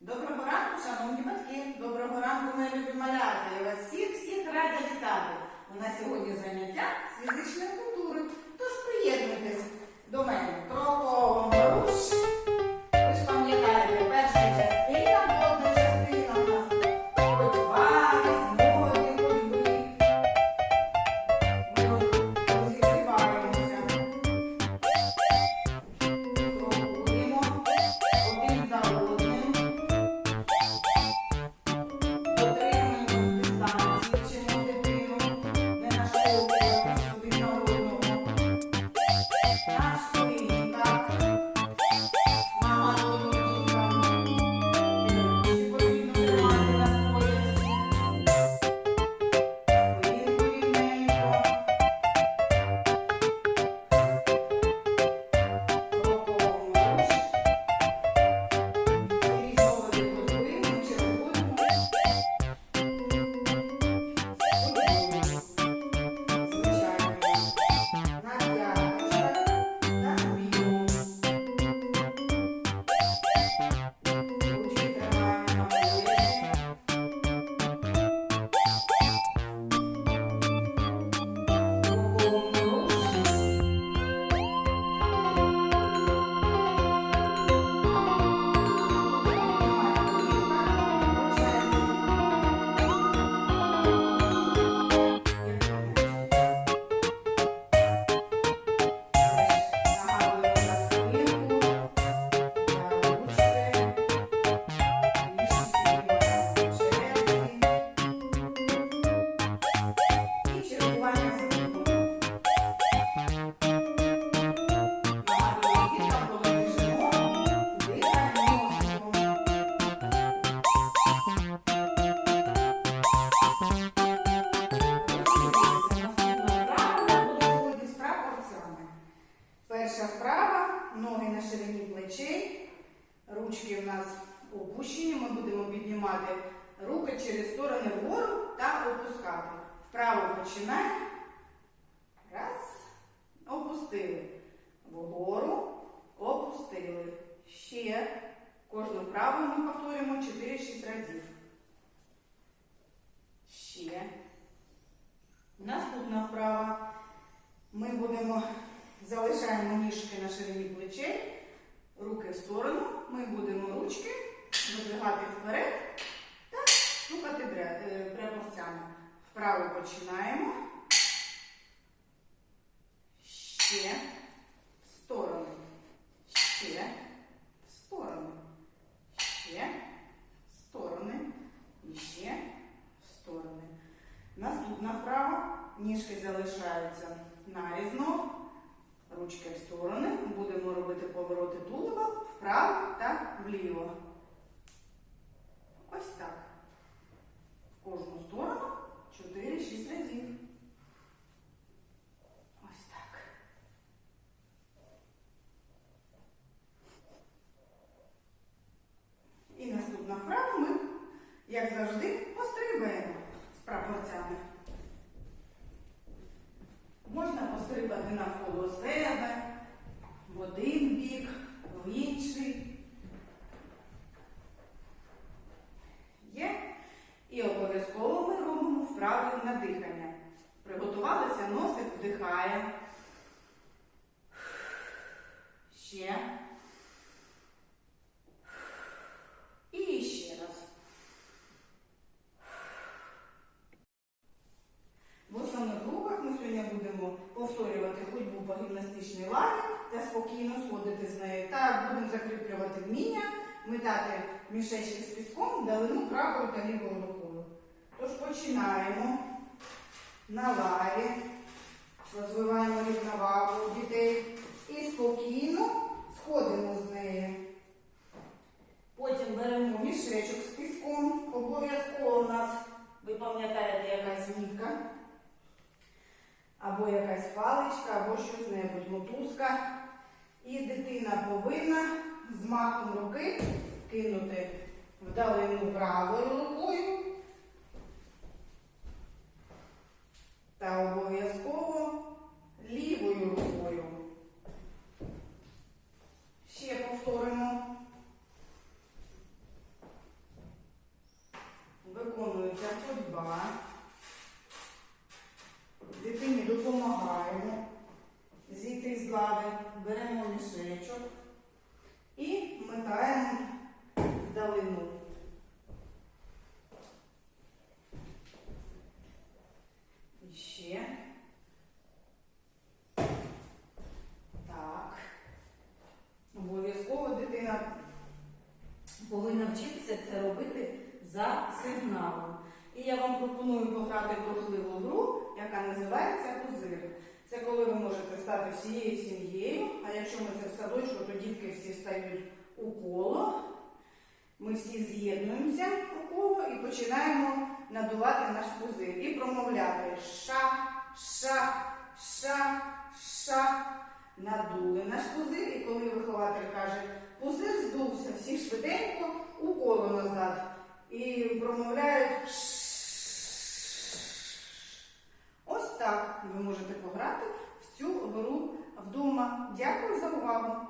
Доброго ранку, шановні батьки. Доброго ранку, мої любі маляти! Я вас всіх всіх рада вітати. У нас сьогодні заняття з фізичної культури. Тож приєднуйтесь до мене. Ширині плечей, ручки в нас опущені. Ми будемо піднімати руки через сторони вгору та опускати. Вправо починаємо. Раз. Опустили. Вгору. Опустили. Ще. Кожну вправу ми повторюємо 4-6 разів. Ще. Наступна вправа. Ми будемо залишаємо ніжки на ширині плечей, руки в сторону. Ми будемо ручки видвигати вперед та стукати бря- е, пряповцями. Вправо починаємо. Ще в сторону. Ще в сторону. Ще в сторони. І ще в сторони. Наступна вправа. Ніжки залишаються нарізно. Ручки в сторони. Будемо робити повороти тулуба вправо та вліво. Ось так. В кожну сторону 4-6 разів. Ось так. І наступна вправа ми, як завжди, пострибати навколо себе, в один бік, в інший. Є. І обов'язково ми робимо вправи на дихання. Приготувалися, носик вдихає. Ще. І ще раз. В основних рухах ми сьогодні будемо повторювати ходьбу по гімнастичній лаві та спокійно сходити з нею. Так будемо закріплювати вміння, метати мішечки з піском далину правою та лівою рукою. Тож починаємо на лаві, розвиваємо рівновагу дітей і спокійно сходимо паличка або щось небудь, мотузка. І дитина повинна з махом руки кинути вдалину правою рукою. Та обов'язково лівою рукою. Ще повторимо. Виконується ходьба. Дитині допомагає слави беремо мішечок і вмикаємо вдалину. І ще. Так. Обов'язково дитина повинна вчитися це робити за сигналом. І я вам пропоную пограти в гру, яка називається позиція. Це коли ви можете стати всією сім'єю, а якщо ми це в садочку, то дітки всі стають у коло. Ми всі з'єднуємося у коло і починаємо надувати наш пузир і промовляти ша, ша, ша, ша. Надули наш пузир, і коли вихователь каже, пузир здувся, всі швиденько у коло назад. І промовляють «Ш». Ось так ви можете пограти в цю гру вдома. Дякую за увагу!